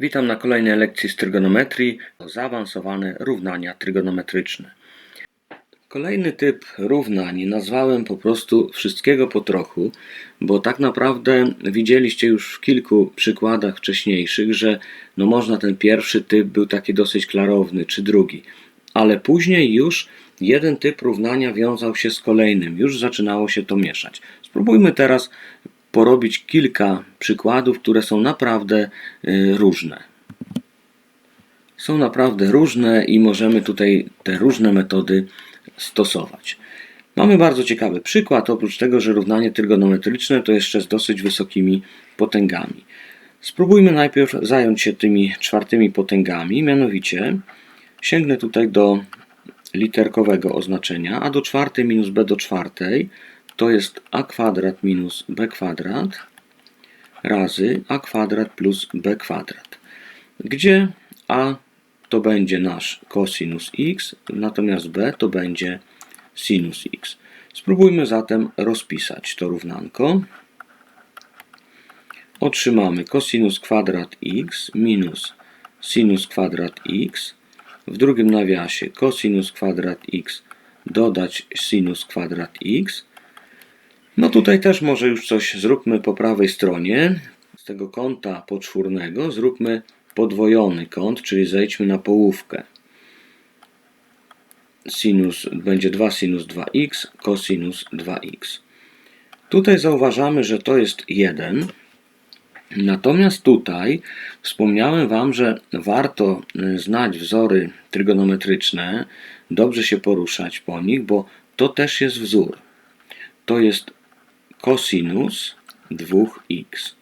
Witam na kolejnej lekcji z trygonometrii. Zaawansowane równania trygonometryczne. Kolejny typ równań nazwałem po prostu wszystkiego po trochu, bo tak naprawdę widzieliście już w kilku przykładach wcześniejszych, że no można ten pierwszy typ był taki dosyć klarowny, czy drugi, ale później już jeden typ równania wiązał się z kolejnym, już zaczynało się to mieszać. Spróbujmy teraz porobić kilka przykładów, które są naprawdę y, różne. Są naprawdę różne i możemy tutaj te różne metody stosować. Mamy bardzo ciekawy przykład, oprócz tego, że równanie trygonometryczne to jeszcze z dosyć wysokimi potęgami. Spróbujmy najpierw zająć się tymi czwartymi potęgami, mianowicie sięgnę tutaj do literkowego oznaczenia, a do czwartej minus b do czwartej to jest a kwadrat minus b kwadrat razy a kwadrat plus b kwadrat, gdzie a to będzie nasz cosinus x, natomiast b to będzie sinus x. Spróbujmy zatem rozpisać to równanko. Otrzymamy cosinus kwadrat x minus sinus kwadrat x. W drugim nawiasie cosinus kwadrat x dodać sinus kwadrat x. No tutaj też może już coś zróbmy po prawej stronie. Z tego kąta poczwórnego zróbmy podwojony kąt, czyli zejdźmy na połówkę. Sinus będzie 2 sinus 2x, cosinus 2x. Tutaj zauważamy, że to jest 1. Natomiast tutaj wspomniałem Wam, że warto y, znać wzory trygonometryczne, dobrze się poruszać po nich, bo to też jest wzór. To jest cosinus 2x.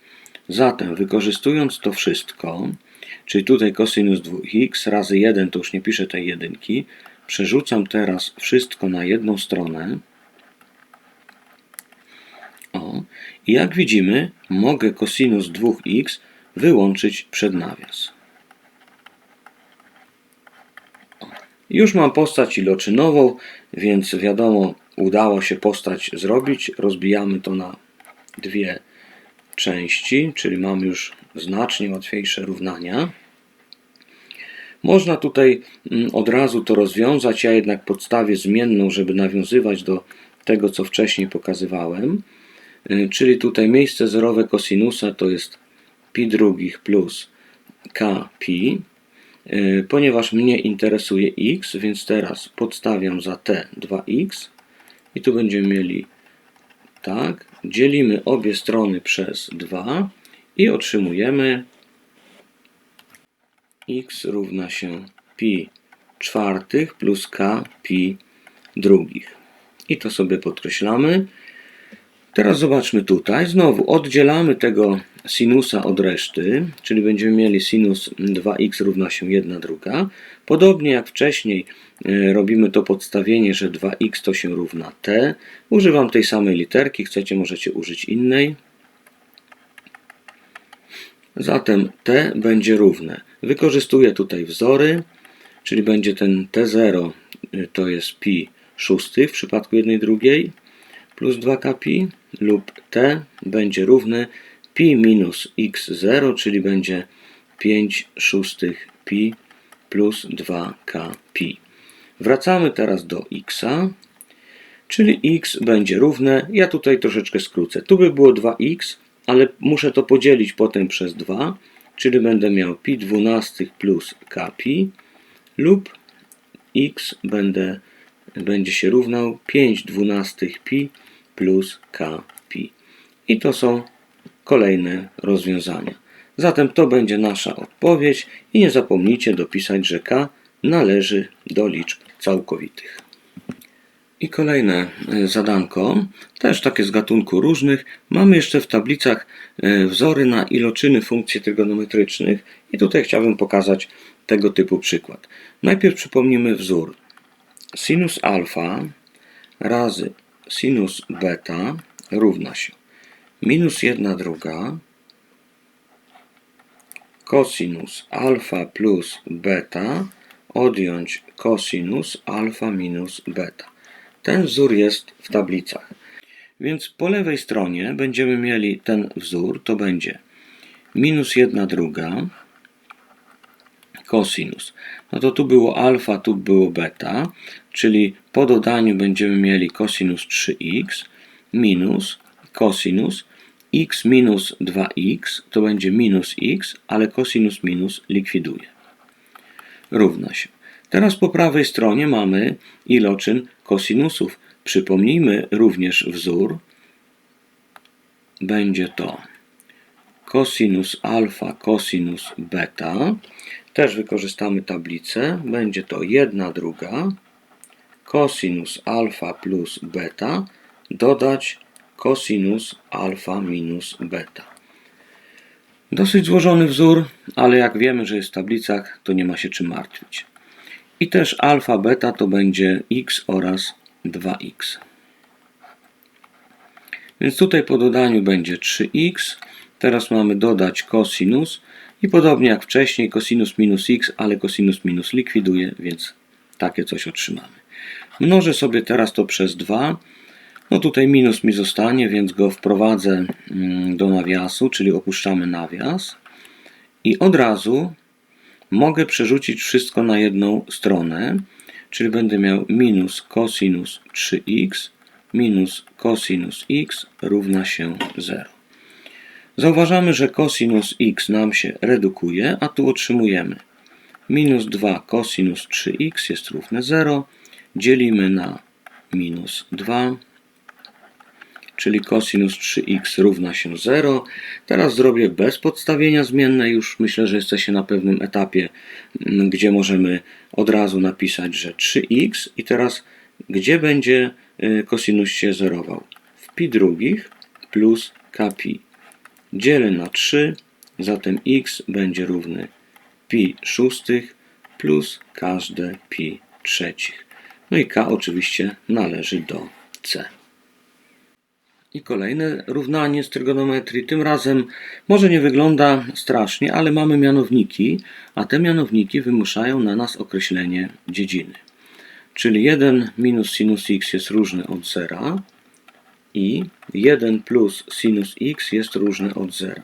Zatem wykorzystując to wszystko, czyli tutaj cosinus 2x razy 1, to już nie piszę tej jedynki, przerzucam teraz wszystko na jedną stronę. O, i jak widzimy, mogę cosinus 2x wyłączyć przed nawias. Już mam postać iloczynową, więc wiadomo, udało się postać zrobić. Rozbijamy to na dwie części, czyli mamy już znacznie łatwiejsze równania. Można tutaj mm, od razu to rozwiązać, ja jednak podstawię zmienną, żeby nawiązywać do tego, co wcześniej pokazywałem. Y, Czyli tutaj miejsce zerowe kosinusa to jest pi drugich plus k pi. Y, Ponieważ mnie interesuje x, więc teraz podstawiam za t 2x i tu będziemy mieli tak, dzielimy obie strony przez 2 i otrzymujemy x równa się pi czwartych plus k pi drugich. I to sobie podkreślamy. Teraz zobaczmy tutaj. Znowu oddzielamy tego sinusa od reszty, czyli będziemy mieli sinus 2x równa się 1 druga. Podobnie jak wcześniej e, robimy to podstawienie, że 2x to się równa t. Używam tej samej literki, chcecie możecie użyć innej. Zatem t będzie równe. Wykorzystuję tutaj wzory, czyli będzie ten t0 y, to jest pi szóstych w przypadku jednej drugiej plus 2k pi lub t będzie równe pi minus x0, czyli będzie 5 szóstych pi plus 2k pi. Wracamy teraz do x, czyli x będzie równe, ja tutaj troszeczkę skrócę, tu by było 2x, ale muszę to podzielić potem przez 2, czyli będę miał pi dwunastych plus k pi lub x będę, będzie się równał 5 dwunastych pi plus k pi. I to są kolejne rozwiązania. Zatem to będzie nasza odpowiedź i nie zapomnijcie dopisać, że k należy do liczb całkowitych. I kolejne e, zadanko, też takie z gatunku różnych. Mamy jeszcze w tablicach e, wzory na iloczyny funkcji trygonometrycznych i tutaj chciałbym pokazać tego typu przykład. Najpierw przypomnimy wzór. Sinus alfa razy sinus beta równa się minus 1 druga cosinus alfa plus beta odjąć cosinus alfa minus beta. Ten wzór jest w tablicach. Więc po lewej stronie będziemy mieli ten wzór, to będzie minus 1 druga kosinus. No to tu było alfa, tu było beta, czyli po dodaniu będziemy mieli kosinus 3x minus kosinus x minus 2x to będzie minus x, ale kosinus minus likwiduje. Równa się. Teraz po prawej stronie mamy iloczyn kosinusów. Przypomnijmy również wzór. Będzie to cosinus alfa, cosinus beta. Też wykorzystamy tablicę. Będzie to 1 druga cosinus alfa plus beta dodać cosinus alfa minus beta. Dosyć złożony wzór, ale jak wiemy, że jest w tablicach, to nie ma się czym martwić. I też alfa beta to będzie x oraz 2x. Więc tutaj po dodaniu będzie 3x. Teraz mamy dodać cosinus i podobnie jak wcześniej cosinus minus x, ale cosinus minus likwiduje, więc takie coś otrzymamy. Mnożę sobie teraz to przez 2. No tutaj minus mi zostanie, więc go wprowadzę mm, do nawiasu, czyli opuszczamy nawias. I od razu mogę przerzucić wszystko na jedną stronę, czyli będę miał minus cosinus 3x minus cosinus x równa się 0. Zauważamy, że cosinus x nam się redukuje, a tu otrzymujemy minus 2 cosinus 3x jest równe 0. Dzielimy na minus 2, czyli cosinus 3x równa się 0. Teraz zrobię bez podstawienia zmiennej. Już myślę, że jesteście na pewnym etapie, mm, gdzie możemy od razu napisać, że 3x i teraz gdzie będzie y, cosinus się zerował? W pi drugich plus kpi. Dzielę na 3, zatem x będzie równy pi szóstych plus każde pi trzecich. No i k oczywiście należy do c. I kolejne równanie z trygonometrii. Tym razem może nie wygląda strasznie, ale mamy mianowniki, a te mianowniki wymuszają na nas określenie dziedziny. Czyli 1 minus sinus x jest różny od 0 i 1 plus sinus x jest różny od 0.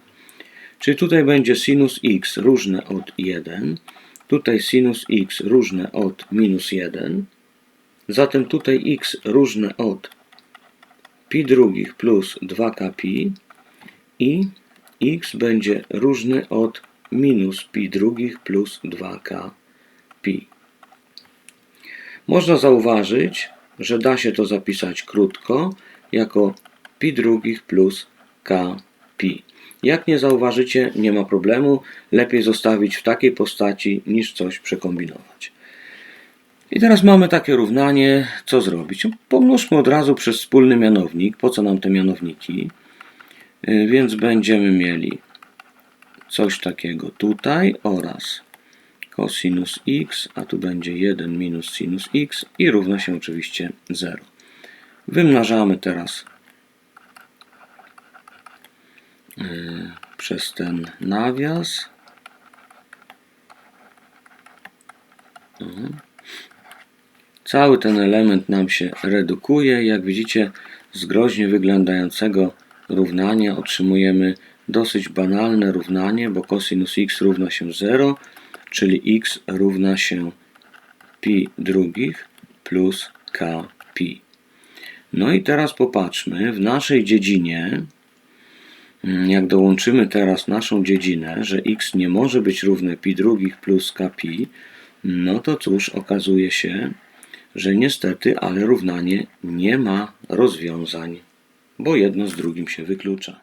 Czyli tutaj będzie sinus x różne od 1, tutaj sinus x różne od minus 1, zatem tutaj x różne od pi drugich plus 2k pi i x będzie różny od minus pi drugich plus 2k pi. Można zauważyć, że da się to zapisać krótko jako pi drugich plus k pi. Jak nie zauważycie, nie ma problemu. Lepiej zostawić w takiej postaci niż coś przekombinować. I teraz mamy takie równanie. Co zrobić? Pomnóżmy od razu przez wspólny mianownik. Po co nam te mianowniki? Y, Więc będziemy mieli coś takiego tutaj oraz cosinus x, a tu będzie 1 minus sinus x i równa się oczywiście 0. Wymnażamy teraz y, przez ten nawias. Mhm. Cały ten element nam się redukuje. Jak widzicie, z groźnie wyglądającego równania otrzymujemy dosyć banalne równanie, bo cosinus x równa się 0, czyli x równa się pi drugich plus k pi. No i teraz popatrzmy, w naszej dziedzinie, mm, jak dołączymy teraz naszą dziedzinę, że x nie może być równe pi drugich plus k pi, no to cóż, okazuje się, że niestety, ale równanie nie ma rozwiązań, bo jedno z drugim się wyklucza.